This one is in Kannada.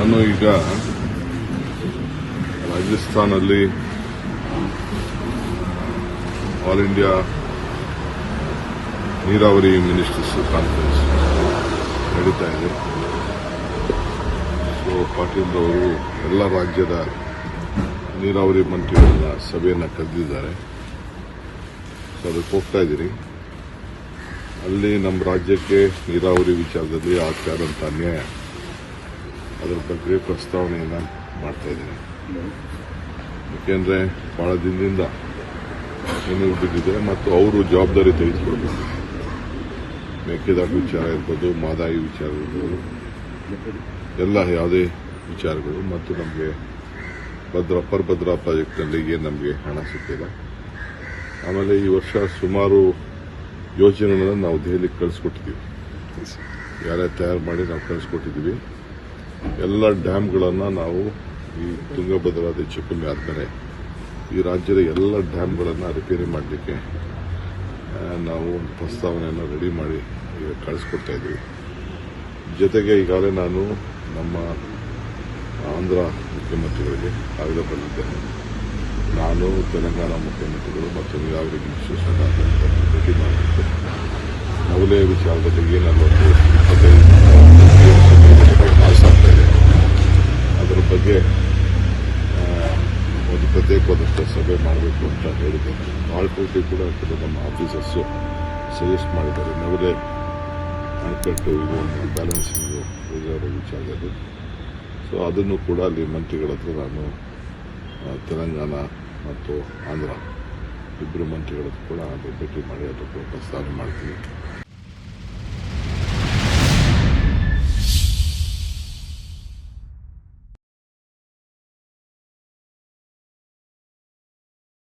ನಾನು ಈಗ ರಾಜಸ್ಥಾನದಲ್ಲಿ ಆಲ್ ಇಂಡಿಯಾ ನೀರಾವರಿ ಮಿನಿಸ್ಟರ್ಸ್ ಕಾನ್ಫರೆನ್ಸ್ ನಡೀತಾ ಇದೆ. ಸೊ ಪಾಟೀಲ್ ಅವರು ಎಲ್ಲ ರಾಜ್ಯದ ನೀರಾವರಿ ಮಂತ್ರಿಗಳ ಸಭೆಯನ್ನು ಕರೆದಿದ್ದಾರೆ. ಸೊ ಅದಕ್ಕೆ ಹೋಗ್ತಾ ಇದ್ದೀರಿ. ಅಲ್ಲಿ ನಮ್ಮ ರಾಜ್ಯಕ್ಕೆ ನೀರಾವರಿ ವಿಚಾರದಲ್ಲಿ ಆಗ್ತಾ ಇರೋಂಥ ಅನ್ಯಾಯ. ಅದರ ಬಗ್ಗೆ ಪ್ರಸ್ತಾವನೆಯನ್ನು ಮಾಡ್ತಾ ಇದ್ದೀನಿ. ಯಾಕೆಂದರೆ ಬಹಳ ದಿನದಿಂದ ಏನು ಬಿದ್ದಿದೆ ಮತ್ತು ಅವರು ಜವಾಬ್ದಾರಿ ತೆಗೆದುಕೊಳ್ಬೇಕು. ಮೇಕೆದಾಟು ವಿಚಾರ ಇರ್ಬೋದು, ಮಾದಾಯಿ ವಿಚಾರ ಇರ್ಬೋದು, ಎಲ್ಲ ಯಾವುದೇ ವಿಚಾರಗಳು ಮತ್ತು ನಮಗೆ ಭದ್ರಾ ಅಪ್ಪರ್ ಭದ್ರಾ ಪ್ರಾಜೆಕ್ಟ್ನಲ್ಲಿ ಏನು ನಮಗೆ ಹಣ ಸಿಕ್ಕಿಲ್ಲ ಆಮೇಲೆ ಈ ವರ್ಷ ಸುಮಾರು ಯೋಜನೆಗಳನ್ನು ನಾವು ದೆಹಲಿಗೆ ಕಳಿಸ್ಕೊಟ್ಟಿದ್ದೀವಿ. ಯಾರೇ ತಯಾರು ಮಾಡಿ ನಾವು ಕಳಿಸ್ಕೊಟ್ಟಿದ್ದೀವಿ. ಎಲ್ಲ ಡ್ಯಾಮ್ಗಳನ್ನು ನಾವು ಈ ತುಂಗಭದ್ರಾದ ಕಮ್ಮಿ ಆದಮೇಲೆ ಈ ರಾಜ್ಯದ ಎಲ್ಲ ಡ್ಯಾಮ್ಗಳನ್ನು ರಿಪೇರಿ ಮಾಡಲಿಕ್ಕೆ ನಾವು ಒಂದು ಪ್ರಸ್ತಾವನೆಯನ್ನು ರೆಡಿ ಮಾಡಿ ಈಗ ಕಳಿಸ್ಕೊಡ್ತಾ ಇದ್ದೀವಿ ಜೊತೆಗೆ ಈಗಾಗಲೇ ನಾನು ನಮ್ಮ ಆಂಧ್ರ ಮುಖ್ಯಮಂತ್ರಿಗಳಿಗೆ ಕಾಗದ ಬಂದಿದ್ದೇನೆ ನಾನು ತೆಲಂಗಾಣ ಮುಖ್ಯಮಂತ್ರಿಗಳು ಮತ್ತು ನೀರಾವರಿ ಭೇಟಿ ಮಾಡಿದ್ದೆ ನವಲೆ ವಿಚಾರದಲ್ಲಿ ಏನು ನಲವತ್ತು ಇಪ್ಪತ್ತೈದು ಪ್ರತ್ಯೇಕವಾದಷ್ಟು ಸಭೆ ಮಾಡಬೇಕು ಅಂತ ಹೇಳಿದ್ದೇನೆ ಆಳ್ಕೋಟಿ ಕೂಡ ನಮ್ಮ ಆಫೀಸರ್ಸು ಸಜೆಸ್ಟ್ ಮಾಡಿದ್ದಾರೆ. ನವದೇ ಅಣೆಕಟ್ಟು ಇದು ಒಂದು ಬ್ಯಾಲೆನ್ಸಿಂಗ್ ವಿಚಾರದಲ್ಲಿ ಸೊ ಅದನ್ನು ಕೂಡ ಅಲ್ಲಿ ಮಂತ್ರಿಗಳ ಹತ್ರ ನಾನು ತೆಲಂಗಾಣ ಮತ್ತು ಆಂಧ್ರ ಇಬ್ಬರು ಮಂತ್ರಿಗಳ ಕೂಡ ಅದು ಭೇಟಿ ಮಾಡಿ ಅದಕ್ಕೆ ಪ್ರಸ್ತಾವನೆ ಮಾಡ್ತೀನಿ.